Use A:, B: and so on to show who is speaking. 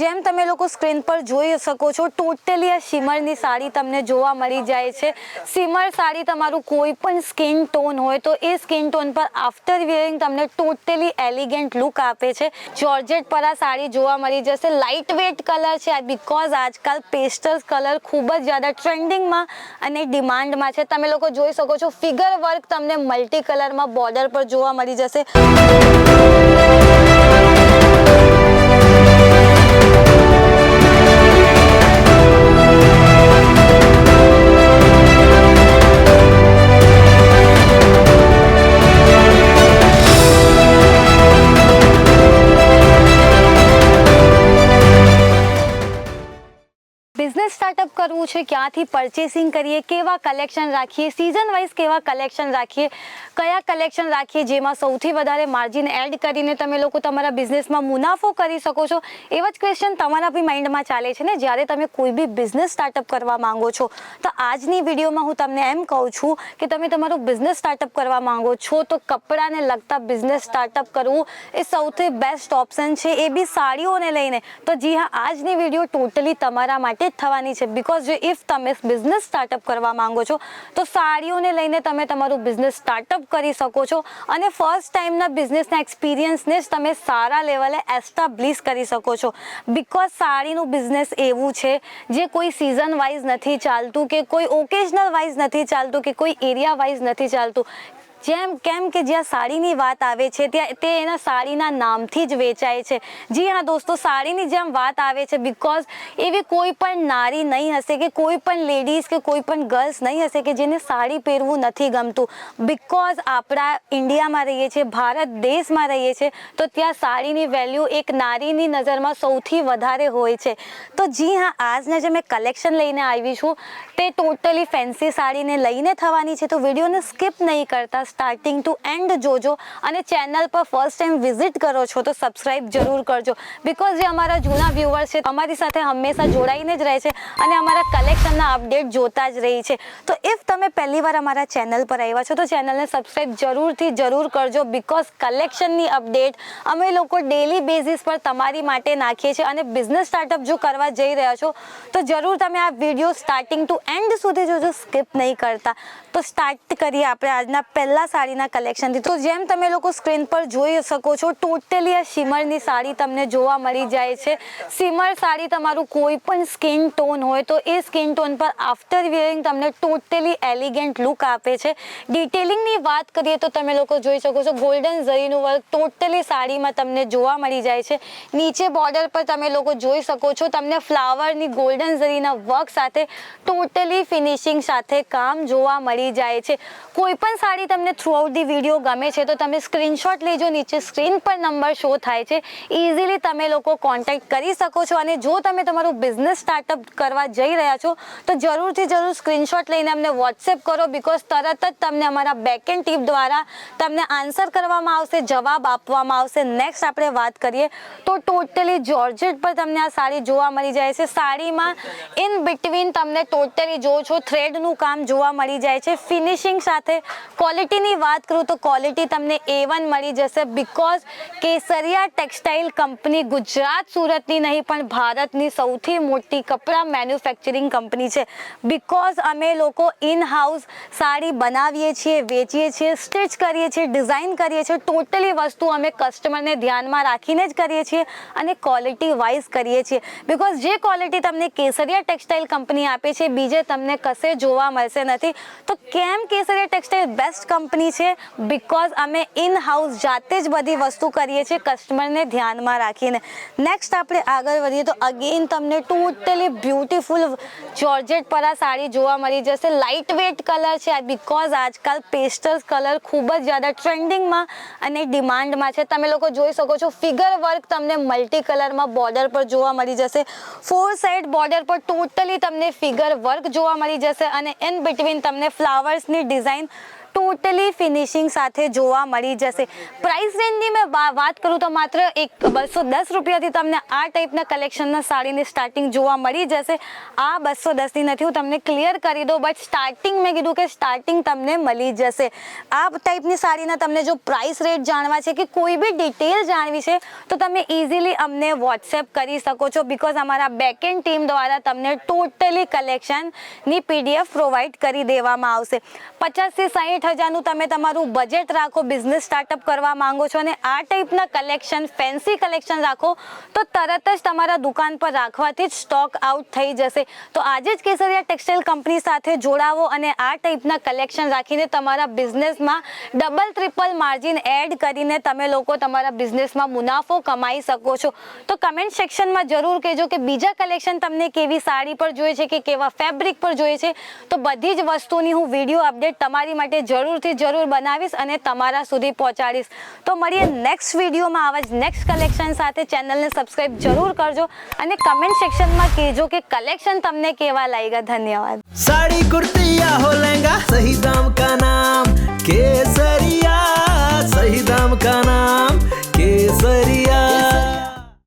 A: જેમ તમે લોકો સ્ક્રીન પર જોઈ શકો છો, ટોટલી આ શિમરની સાડી તમને જોવા મળી જાય છે. શિમર સાડી તમારું કોઈ પણ સ્કિન ટોન હોય તો એ સ્કિન ટોન પર આફ્ટર વિયરિંગ તમને ટોટલી એલિગન્ટ લુક આપે છે. જોર્જેટ પર આ સાડી જોવા મળી જશે. લાઇટ વેટ કલર છે બિકોઝ આજકાલ પેસ્ટલ કલર ખૂબ જ જ્યાદા ટ્રેન્ડિંગમાં અને ડિમાન્ડમાં છે. તમે લોકો જોઈ શકો છો ફિગર વર્ક તમને મલ્ટી કલરમાં બોર્ડર પર જોવા મળી જશે. સ્ટાર્ટઅપ કરવું છે, ક્યાંથી પરચેસિંગ કરીએ, કેવા કલેક્શન રાખીએ સિઝન વાઇઝ કેવા કલેક્શન રાખીએ, કયા કલેક્શન રાખીએ, જેમાં સૌથી વધારે માર્જિન એડ કરીને તમે લોકો તમારા બિઝનેસમાં મુનાફો કરી શકો છો. એવા જ ક્વેશ્ચન તમારા બી માઇન્ડમાં ચાલે છે ને, જ્યારે તમે કોઈ બી બિઝનેસ સ્ટાર્ટઅપ કરવા માંગો છો, તો આજની વિડીયોમાં હું તમને એમ કહું છું કે તમે તમારું બિઝનેસ સ્ટાર્ટઅપ કરવા માંગો છો, તો કપડાને લગતા બિઝનેસ સ્ટાર્ટઅપ કરવું એ સૌથી બેસ્ટ ઓપ્શન છે. એ બી સાડીઓને લઈને. તો જી હા, આજની વીડિયો ટોટલી તમારા માટે જ થવાની છે? બિકોઝ જો ઇફ તમે બિઝનેસ સ્ટાર્ટઅપ કરવા માંગો છો, તો સાડીઓને લઈને તમે તમારું બિઝનેસ સ્ટાર્ટઅપ કરી શકો છો અને ફર્સ્ટ ટાઈમના બિઝનેસના એક્સપિરિયન્સને જ તમે સારા લેવલે એસ્ટાબ્લિશ કરી શકો છો. બિકોઝ સાડીનું બિઝનેસ એવું છે, જે કોઈ સિઝન વાઇઝ નથી ચાલતું કે કોઈ ઓકેઝનલ વાઇઝ નથી ચાલતું કે કોઈ એરિયા વાઇઝ નથી ચાલતું જેમ કેમ કે જ્યાં સાડીની વાત આવે છે, ત્યાં તે એના સાડીના નામથી જ વેચાય છે. જી હા દોસ્તો, સાડીની જેમ વાત આવે છે બિકોઝ એવી કોઈ પણ નારી નહીં હશે કે કોઈ પણ લેડીઝ કે કોઈ પણ ગર્લ્સ નહીં હશે કે જેને સાડી પહેરવું નથી ગમતું. બિકોઝ આપણા ઇન્ડિયામાં રહીએ છીએ, ભારત દેશમાં રહીએ છીએ, તો ત્યાં સાડીની વેલ્યુ એક નારીની નજરમાં સૌથી વધારે હોય છે. તો જી હા, આજના જે મેં કલેક્શન લઈને આવી છું, તે ટોટલી ફેન્સી સાડીને લઈને થવાની છે, તો વિડીયોને સ્કીપ નહીં કરતા. સ્ટાર્ટિંગ ટુ એન્ડ જોજો. અને ચેનલ પર ફર્સ્ટ ટાઈમ વિઝિટ કરો છો તો સબસ્ક્રાઇબ જરૂર કરજો. બિકોઝ જે અમારા જૂના વ્યુઅર્સ છે, અમારી સાથે હંમેશા જોડાઈને જ રહે છે અને અમારા કલેક્શનના અપડેટ જોતા જ રહી છે. તો ઇફ તમે પહેલી વાર અમારા ચેનલ પર આવ્યા છો, તો ચેનલને સબસ્ક્રાઇબ જરૂરથી જરૂર કરજો બિકોઝ કલેક્શનની અપડેટ અમે લોકો ડેલી બેઝિસ પર તમારી માટે નાખીએ છીએ. અને બિઝનેસ સ્ટાર્ટઅપ જો કરવા જઈ રહ્યા છો, તો જરૂર તમે આ વીડિયો સ્ટાર્ટિંગ ટુ એન્ડ સુધી જોજો સ્કીપ નહીં કરતા. તો સ્ટાર્ટ કરીએ આપણે આજના પહેલા સાડીના કલેક્શનથી તો જેમ તમે લોકો સ્ક્રીન પર જોઈ શકો છો ટોટલી આ શિમરની સાડી તમને જોવા મળી જાય છે. શિમર સાડી તમારું કોઈ પણ સ્કિન ટોન હોય તો એ સ્કિન ટોન પર આફ્ટર વિયરિંગ તમને ટોટલી એલિગન્ટ લુક આપે છે. ડિટેલિંગની વાત કરીએ તો તમે લોકો જોઈ શકો છો ગોલ્ડન ઝરીનું વર્ક ટોટલી સાડીમાં તમને જોવા મળી જાય છે. નીચે બોર્ડર પર તમે લોકો જોઈ શકો છો, તમને ફ્લાવરની ગોલ્ડન ઝરીના વર્ક સાથે ટોટલી ફિનિશિંગ સાથે કામ જોવા મળી જાય છે. કોઈ પણ સાડી તમને થ્રુઆઉટ ધી વીડિયો ગમે છે, તો તમે સ્ક્રીનશોટ લેજો. નીચે સ્ક્રીન પર નંબર શો થાય છે. ઇઝીલી તમે લોકો કોન્ટેક્ટ કરી શકો છો. અને જો તમે તમારું બિઝનેસ સ્ટાર્ટઅપ કરવા જઈ રહ્યા છો, તો જરૂરથી જરૂર સ્ક્રીનશોટ લઈને અમને વોટ્સએપ કરો બિકોઝ તરત જ તમને અમારા બેકએન્ડ ટીપ દ્વારા તમને આન્સર કરવામાં આવશે, જવાબ આપવામાં આવશે. નેક્સ્ટ આપણે વાત કરીએ, તો ટોટલી જોર્જેટ પર તમને આ સાડી જોવા મળી જાય છે. સાડીમાં ઇન બિટવીન તમને ટોટલી જો છો થ્રેડનું કામ જોવા મળી જાય છે. ફિનિશિંગ સાથે ક્વોલિટીની વાત કરું તો ક્વોલિટી તમને એ વન મળી જશે because Kesariya textile company Gujarat સુરતની નહીં, પણ ભારતની સૌથી મોટી કપડાં મેન્યુફેક્ચરિંગ કંપની છે. બિકોઝ અમે લોકો ઇન હાઉસ સાડી બનાવીએ છીએ, વેચીએ છીએ સ્ટિચ કરીએ છીએ ડિઝાઇન કરીએ છીએ ટોટલી વસ્તુ અમે કસ્ટમરને ધ્યાનમાં રાખીને જ કરીએ છીએ અને ક્વોલિટી વાઇઝ કરીએ છીએ. બિકોઝ જે ક્વોલિટી તમને કેસરિયા ટેક્સટાઇલ કંપની આપે છે, બીજે તમને કશે જોવા મળશે નથી. તો કેમ કેસરિયા ટેક્સટાઇલ બેસ્ટ કંપની છે બિકોઝ અમે ઇન હાઉસ જાતે જ બધી વસ્તુ કરીએ છીએ કસ્ટમરને ધ્યાનમાં રાખીને. નેક્સ્ટ આપણે આગળ વધીએ તો અગેન તમને ટોટલી બ્યુટીફુલ જોર્જેટ પર આ સાડી જોવા મળી જશે. લાઇટ વેટ કલર છે બિકોઝ આજકાલ પેસ્ટલ કલર ખૂબ જ જ્યાદા ટ્રેન્ડિંગમાં અને ડિમાન્ડમાં છે. તમે લોકો જોઈ શકો છો ફિગર વર્ક તમને મલ્ટી કલરમાં બોર્ડર પર જોવા મળી જશે. ફોર સાઇડ બોર્ડર પર ટોટલી તમને ફિગર વર્ક જોવા મળી જશે અને ઇન બિટવીન તમને ફ્લાવર્સની ડિઝાઇન ટોટલી ફિનિશિંગ સાથે જોવા મળી જશે. પ્રાઇસ રેન્જની મેં વાત કરું તો માત્ર એક બસો દસ રૂપિયાથી તમને આ ટાઈપના કલેક્શનના સાડીની સ્ટાર્ટિંગ જોવા મળી જશે. આ બસો દસની નથી, હું તમને ક્લિયર કરી દઉં બટ સ્ટાર્ટિંગ મેં કીધું કે સ્ટાર્ટિંગ તમને મળી જશે. આ ટાઈપની સાડીના તમને જો પ્રાઇસ રેટ જાણવા છે કે કોઈ બી ડિટેલ જાણવી છે, તો તમે ઇઝીલી અમને વોટ્સએપ કરી શકો છો બિકોઝ અમારા બેકએન્ડ ટીમ દ્વારા તમને ટોટલી કલેક્શનની પીડીએફ પ્રોવાઈડ કરી દેવામાં આવશે. પચાસથી સાહીઠ હજારનું તમે તમારું બજેટ રાખો બિઝનેસ સ્ટાર્ટઅપ કરવા માંગો છો અને આ ટાઈપના કલેક્શન ફેન્સી કલેક્શન રાખો, તો તરત જ તમારા દુકાન પર રાખવાથી જ સ્ટોક આઉટ થઈ જશે. તો આજે જ કેસરિયા ટેક્સટાઇલ કંપની સાથે જોડાવો અને આ ટાઈપના કલેક્શન રાખીને તમારા બિઝનેસમાં ડબલ ટ્રિપલ માર્જિન એડ કરીને તમે લોકો તમારા બિઝનેસમાં મુનાફો કમાઈ શકો છો. તો કમેન્ટ સેક્શનમાં જરૂર કહેજો કે બીજા કલેક્શન તમને કેવી સાડી પર જોઈએ છે કે કેવા ફેબ્રિક પર જોઈએ છે. તો બધી જ વસ્તુની હું વીડિયો અપડેટ તમારી માટે જરૂરથી જરૂર બનાવીશ અને તમારા સુધી પહોંચાડીશ. તો મળીએ નેક્સ્ટ વિડીયોમાં આવા જ નેક્સ્ટ કલેક્શન સાથે. ચેનલને સબસ્ક્રાઈબ જરૂર કરજો અને કમેન્ટ સેક્શનમાં કહેજો કે કલેક્શન તમને કેવા લાગ્યા ધન્યવાદ.
B: સાડી કુર્તી હો લહેંગા સહી દામ કા નામ કેસ